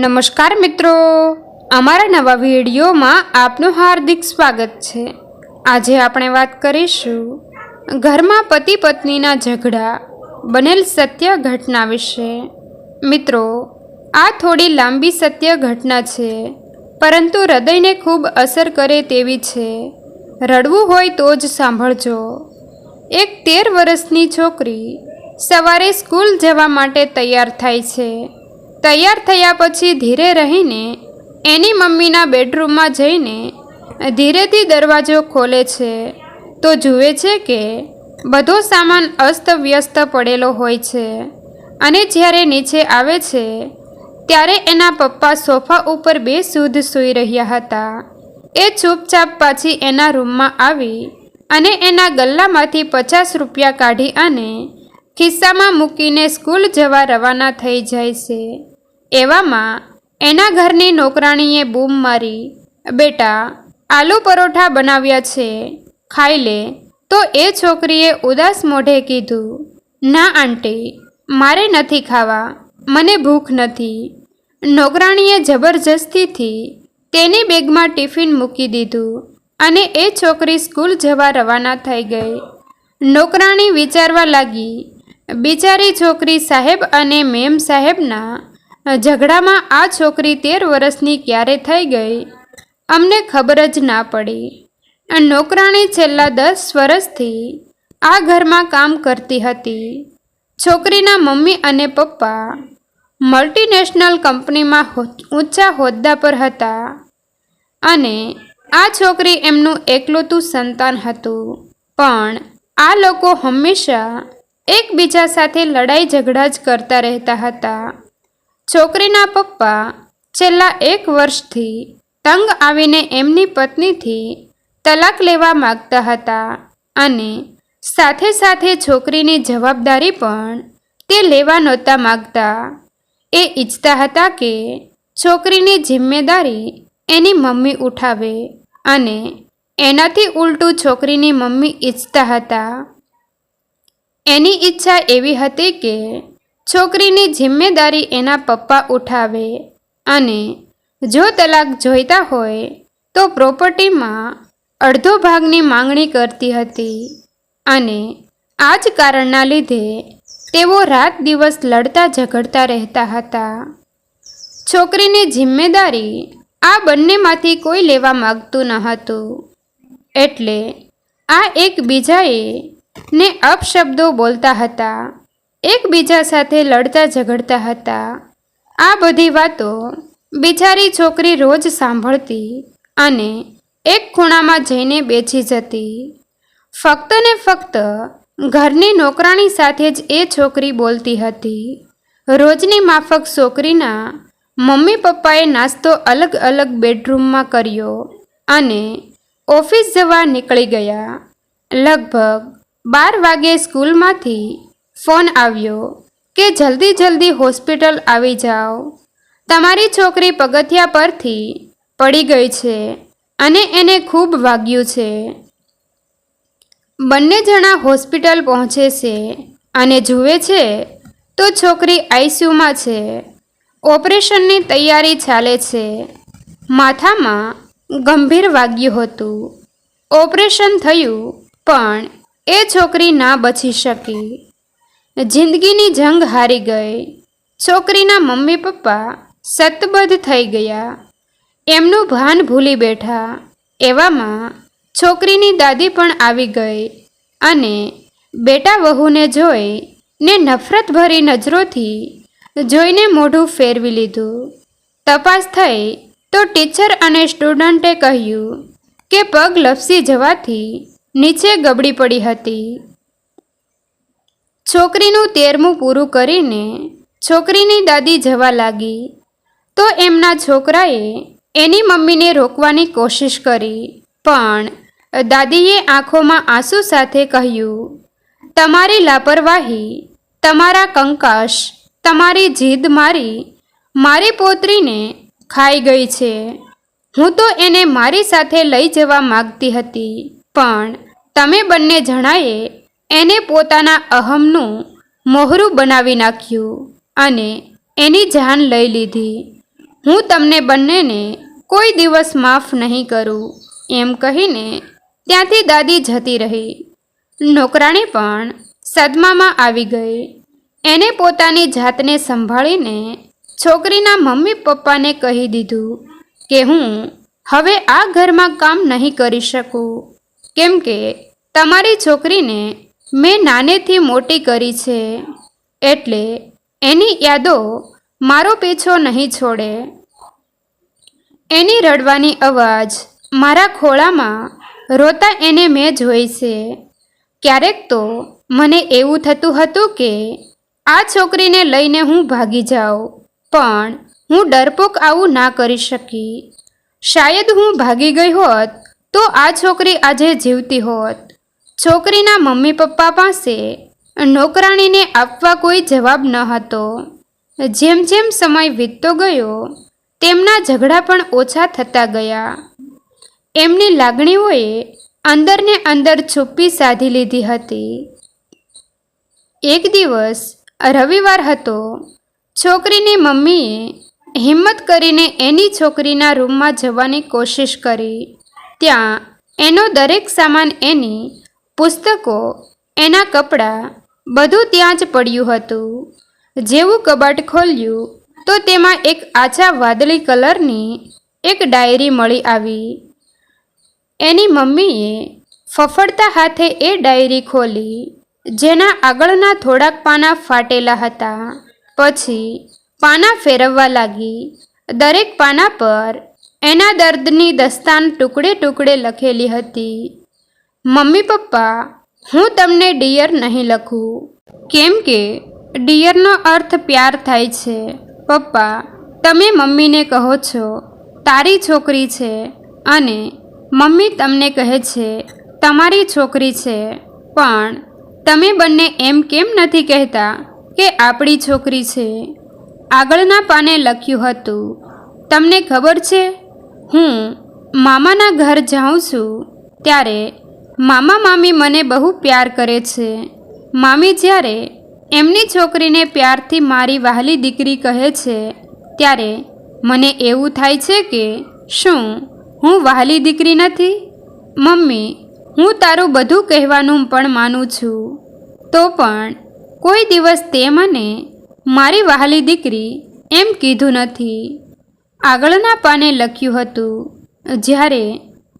નમસ્કાર મિત્રો. અમારા નવા વિડીયોમાં આપનું હાર્દિક સ્વાગત છે. આજે આપણે વાત કરીશું ઘરમાં પતિ પત્નીના ઝઘડા, બનેલ સત્ય ઘટના વિશે. મિત્રો, આ થોડી લાંબી સત્ય ઘટના છે, પરંતુ હૃદયને ખૂબ અસર કરે તેવી છે. રડવું હોય તો જ સાંભળજો. એક તેર વર્ષની છોકરી સવારે સ્કૂલ જવા માટે તૈયાર થાય છે. તૈયાર થયા પછી ધીરે રહીને એની મમ્મીના બેડરૂમમાં જઈને ધીરેથી દરવાજો ખોલે છે. તો જુએ છે કે બધો સામાન અસ્તવ્યસ્ત પડેલો હોય છે અને જ્યારે નીચે આવે છે, ત્યારે એના પપ્પા સોફા ઉપર બે શુદ્ધ સૂઈ રહ્યા હતા. એ ચૂપચાપ પાછી એના રૂમમાં આવી અને એના ગલ્લામાંથી પચાસ રૂપિયા કાઢી અને ખિસ્સામાં મૂકીને સ્કૂલ જવા રવાના થઈ જાય છે. એવામાં એના ઘરની નોકરાણીએ બૂમ મારી, બેટા, આલુ પરોઠા બનાવ્યા છે, ખાઈ લે. તો એ છોકરીએ ઉદાસ મોઢે કીધું, ના આંટી, મારે નથી ખાવા, મને ભૂખ નથી. નોકરાણીએ જબરજસ્તીથી તેની બેગમાં ટિફિન મૂકી દીધું અને એ છોકરી સ્કૂલ જવા રવાના થઈ ગઈ. નોકરાણી વિચારવા લાગી, બિચારી છોકરી સાહેબ અને મેમ સાહેબના ઝઘડામાં આ છોકરી તેર વર્ષની ક્યારે થઈ ગઈ? અમને ખબર જ ના પડી. નોકરાણી છેલ્લા દસ વર્ષથી આ ઘરમાં કામ કરતી હતી. છોકરીના મમ્મી અને પપ્પા મલ્ટીનેશનલ કંપનીમાં ઊંચા હોદ્દા પર હતા અને આ છોકરી એમનું એકલોતું સંતાન હતું. પણ આ લોકો હંમેશા એકબીજા સાથે લડાઈ ઝઘડા જ કરતા રહેતા હતા. છોકરીના પપ્પા છેલ્લા એક વર્ષથી તંગ આવીને એમની પત્નીથી તલાક લેવા માગતા હતા અને સાથે સાથે છોકરીની જવાબદારી પણ તે લેવા નહોતા માગતા. એ ઈચ્છતા હતા કે છોકરીની જિમ્મેદારી એની મમ્મી ઉઠાવે અને એનાથી ઉલટું છોકરીની મમ્મી ઈચ્છતા હતા. એની ઈચ્છા એવી હતી કે છોકરીની જિમ્મેદારી એના પપ્પા ઉઠાવે અને જો તલાક જોઈતા હોય તો પ્રોપર્ટીમાં અડધો ભાગની માંગણી કરતી હતી અને આ જ કારણના લીધે તેઓ રાત દિવસ લડતા ઝઘડતા રહેતા હતા. છોકરીની જિમ્મેદારી આ બંનેમાંથી કોઈ લેવા માગતું ન હતું. એટલે આ એકબીજાએ ને અપશબ્દો બોલતા હતા. એકબીજા સાથે લડતા ઝઘડતા હતા. આ બધી વાતો બિચારી છોકરી રોજ સાંભળતી અને એક ખૂણામાં જઈને બેસી જતી. ફક્ત ને ફક્ત ઘરની નોકરાણી સાથે જ એ છોકરી બોલતી હતી. રોજની માફક છોકરીના મમ્મી પપ્પાએ નાસ્તો અલગ અલગ બેડરૂમમાં કર્યો અને ઓફિસ જવા નીકળી ગયા. લગભગ બાર વાગે સ્કૂલમાંથી ફોન આવ્યો કે જલ્દી જલ્દી હોસ્પિટલ આવી જાઓ. તમારી છોકરી પગથિયા પરથી પડી ગઈ છે અને એને ખૂબ વાગ્યું છે. બંને જણા હોસ્પિટલ પહોંચે છે અને જુએ છે તો છોકરી આઈસીયુમાં છે. ઓપરેશનની તૈયારી ચાલે છે. માથામાં ગંભીર વાગ્યું હતું. ઓપરેશન થયું પણ એ છોકરી ના બચી શકી. જિંદગીની જંગ હારી ગઈ. છોકરીના મમ્મી પપ્પા સતબદ્ધ થઈ ગયા. એમનું ભાન ભૂલી બેઠા. એવામાં છોકરીની દાદી પણ આવી ગઈ અને બેટા વહુને જોઈ ને નફરતભરી નજરોથી જોઈને મોઢું ફેરવી લીધું. તપાસ થઈ તો ટીચર અને સ્ટુડન્ટે કહ્યું કે પગ લપસી જવાથી નીચે ગબડી પડી હતી. છોકરીનું તેરમું પૂરું કરીને છોકરીની દાદી જવા લાગી. તો એમના છોકરાએ એની મમ્મીને રોકવાની કોશિશ કરી. પણ દાદીએ આંખોમાં આંસુ સાથે કહ્યું, તમારી લાપરવાહી, તમારા કંકાશ, તમારી જીદ મારી મારી પોતરીને ખાઈ ગઈ છે. હું તો એને મારી સાથે લઈ જવા માગતી હતી. પણ તમે બંને જણાએ એને પોતાના અહમનું મોહરું બનાવી નાખ્યું અને એની જાન લઈ લીધી. હું તમને બંનેને કોઈ દિવસ માફ નહીં કરું, એમ કહીને ત્યાંથી દાદી જતી રહી. નોકરાણી પણ સદમામાં આવી ગઈ. એને પોતાની જાતને સંભાળીને છોકરીના મમ્મી પપ્પાને કહી દીધું કે હું હવે આ ઘરમાં કામ નહીં કરી શકું, કેમ કે તમારી છોકરીને મેં નાનેથી મોટી કરી છે એટલે એની યાદો મારો પીછો નહીં છોડે. એની રડવાની અવાજ મારા ખોળામાં રોતા એને મેં જોઈ છે. ક્યારેક તો મને એવું થતું હતું કે આ છોકરીને લઈને હું ભાગી જાઉં, પણ હું ડરપોક આવું ના કરી શકી. શાયદ હું ભાગી ગઈ હોત તો આ છોકરી આજે જીવતી હોત. છોકરીના મમ્મી પપ્પા પાસે નોકરાણીને આપવા કોઈ જવાબ ન હતો. જેમ જેમ સમય વીતતો ગયો, તેમના ઝઘડા પણ ઓછા થતા ગયા. એમની લાગણીઓએ અંદરને અંદર છુપ્પી સાધી લીધી હતી. એક દિવસ રવિવાર હતો, છોકરીની મમ્મીએ હિંમત કરીને એની છોકરીના રૂમમાં જવાની કોશિશ કરી. ત્યાં એનો દરેક સામાન એની પુસ્તકો, એના કપડાં, બધું ત્યાં જ પડ્યું હતું. જેવું કબાટ ખોલ્યું, તો તેમાં એક આછા વાદળી કલરની એક ડાયરી મળી આવી. એની મમ્મીએ ફફડતા હાથે એ ડાયરી ખોલી, જેના આગળના થોડાક પાના ફાટેલા હતા. પછી પાના ફેરવવા લાગી. દરેક પાના પર એના દર્દની દસ્તાન ટુકડે ટુકડે લખેલી હતી. મમ્મી પપ્પા, હું તમને ડિયર નહીં લખું. કેમ કે ડિયરનો અર્થ પ્યાર થાય છે. પપ્પા, તમે મમ્મીને કહો છો, તારી છોકરી છે. અને મમ્મી તમને કહે છે, તમારી છોકરી છે. પણ તમે બંને એમ કેમ નથી કહેતા કે આપણી છોકરી છે? આગળના પાને લખ્યું હતું, તમને ખબર છે, હું મામાના ઘર જાઉં છું. ત્યારે મામા મામી મને બહુ પ્યાર કરે છે. મામી જ્યારે એમની છોકરીને પ્યારથી મારી વહાલી દીકરી કહે છે, ત્યારે મને એવું થાય છે કે, શું હું વહાલી દીકરી નથી? મમ્મી, હું તારું બધું કહેવાનું પણ માનું છું. તો પણ કોઈ દિવસ તે મને મારી વહાલી દીકરી એમ કીધું નથી. આગળના પાને લખ્યું હતું, જ્યારે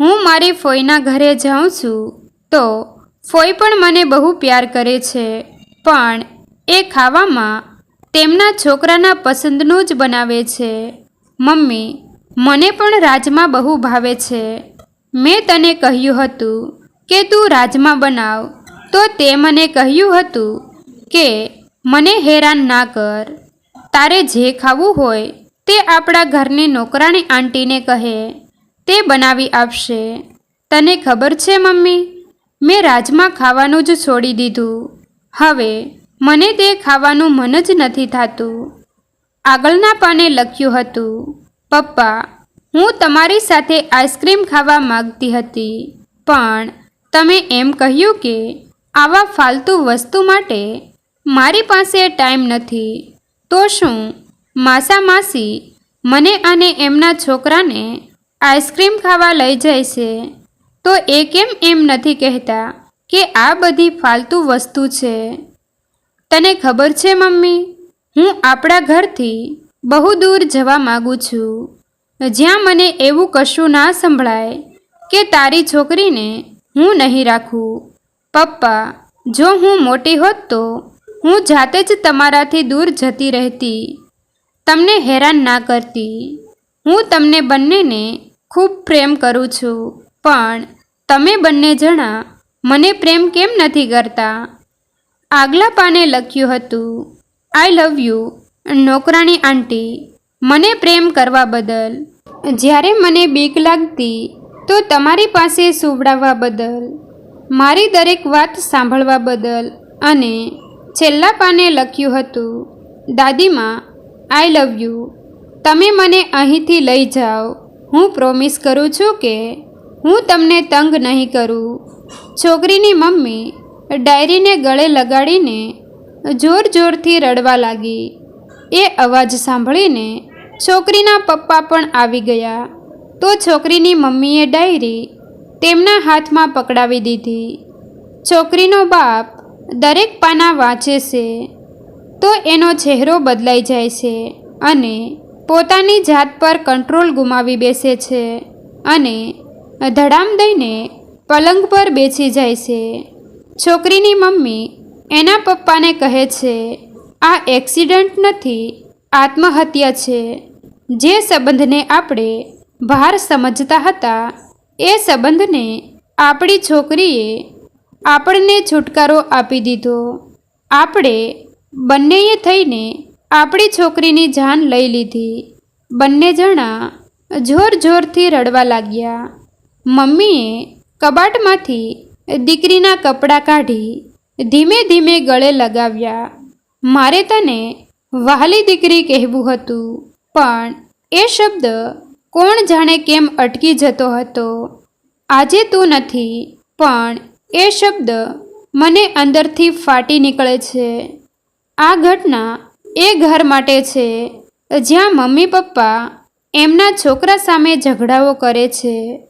હું મારી ફોઈના ઘરે જાઉં છું. તો, ફોઈ પણ મને બહુ પ્યાર કરે છે. પણ, એ ખાવામાં તેમના છોકરાના પસંદનું જ બનાવે છે. મમ્મી, મને પણ રાજમા બહુ ભાવે છે. મેં તને કહ્યું હતું કે તું રાજમા બનાવ. તો તે મને કહ્યું હતું કે, મને હેરાન ના કર. તારે જે ખાવું હોય તે આપણા ઘરની નોકરાણી આંટીને કહે. તે બનાવી આપશે. તને ખબર છે, મમ્મી? મેં રાજમા ખાવાનું જ છોડી દીધું. હવે, મને તે ખાવાનું મન જ નથી થતું. આગળના પાને લખ્યું હતું, પપ્પા, હું તમારી સાથે આઈસ્ક્રીમ ખાવા માગતી હતી, પણ તમે એમ કહ્યું કે આવા ફાલતુ વસ્તુ માટે મારી પાસે ટાઈમ નથી. તો શું, માસા માસી મને અને એમના છોકરાને આઈસ્ક્રીમ ખાવા લઈ જાય છે. તો એ કેમ એમ નથી કહેતા કે આ બધી ફાલતુ વસ્તુ છે? તને ખબર છે મમ્મી? હું આપણા ઘરથી બહુ દૂર જવા માગું છું. જ્યાં મને એવું કશું ના સંભળાય કે તારી છોકરીને હું નહીં રાખું. પપ્પા, જો હું મોટી હોત તો હું જાતે જ તમારાથી દૂર જતી રહેતી. તમને હેરાન ના કરતી. હું તમને બંનેને ખૂબ પ્રેમ કરું છું. પણ તમે બંને જણા મને પ્રેમ કેમ નથી કરતા? આગલા પાને લખ્યું હતું આઈ લવ યુ નોકરાણી આંટી, મને પ્રેમ કરવા બદલ. જ્યારે મને બીક લાગતી, તો તમારી પાસે સુવડાવવા બદલ, મારી દરેક વાત સાંભળવા બદલ. અને છેલ્લા પાને લખ્યું હતું, દાદીમાં આઈ લવ યુ તમે મને અહીંથી લઈ જાઓ. હું પ્રોમિસ કરું છું કે હું તમને તંગ નહીં કરું. છોકરીની મમ્મી ડાયરીને ગળે લગાડીને જોર જોરથી રડવા લાગી. એ અવાજ સાંભળીને છોકરીના પપ્પા પણ આવી ગયા. તો છોકરીની મમ્મીએ ડાયરી તેમના હાથમાં પકડાવી દીધી. છોકરીનો બાપ દરેક પાના વાંચે છે. તો એનો ચહેરો બદલાઈ જાય છે અને પોતાની જાત પર કંટ્રોલ ગુમાવી બેસે છે અને ધડામ દઈને પલંગ પર બેસી જાય છે. છોકરીની મમ્મી એના પપ્પાને કહે છે, આ એક્સિડન્ટ નથી, આત્મહત્યા છે. જે સંબંધને આપણે ભાર સમજતા હતા, એ સંબંધને આપણી છોકરીએ આપણને છુટકારો આપી દીધો. આપણે બંનેએ થઈને આપણી છોકરીની જાન લઈ લીધી. બંને જણા જોર જોરથી રડવા લાગ્યા. મમ્મીએ કબાટમાંથી દીકરીના કપડાં કાઢી ધીમે ધીમે ગળે લગાવ્યા. મારે તને વહાલી દીકરી કહેવું હતું, પણ એ શબ્દ કોણ જાણે કેમ અટકી જતો હતો. આજે તું નથી, પણ એ શબ્દ મને અંદરથી ફાટી નીકળે છે. આ ઘટના એ ઘર માટે છે. જ્યાં મમ્મી પપ્પા એમના છોકરા સામે ઝઘડાઓ કરે છે.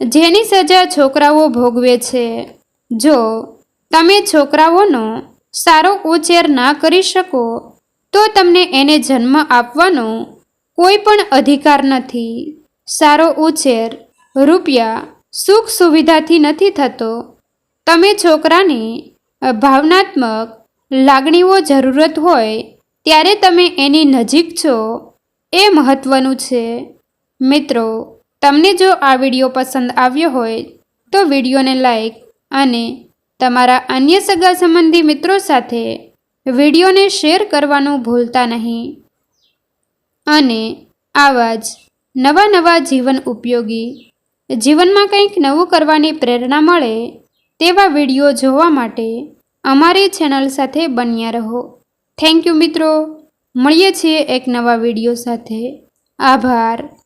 જેની સજા છોકરાઓ ભોગવે છે. જો તમે છોકરાઓનો સારો ઉછેર ના કરી શકો, તો તમને એને જન્મ આપવાનો કોઈ પણ અધિકાર નથી. સારો ઉછેર રૂપિયા સુખ સુવિધાથી નથી થતો. તમે છોકરાની ભાવનાત્મક લાગણીઓ જરૂરત હોય ત્યારે તમે એની નજીક છો. એ મહત્ત્વનું છે. મિત્રો, તમને જો આ વીડિયો પસંદ આવ્યો હોય, તો વિડીયોને લાઈક અને તમારા અન્ય સગા સંબંધી મિત્રો સાથે વિડીયોને શેર કરવાનું ભૂલતા નહીં. અને આવા જ નવા નવા જીવન ઉપયોગી, જીવનમાં કંઈક નવું કરવાની પ્રેરણા મળે, તેવા વીડિયો જોવા માટે અમારી ચેનલ સાથે બન્યા રહો. થેન્ક યુ મિત્રો. મળીએ છીએ એક નવા વીડિયો સાથે. આભાર.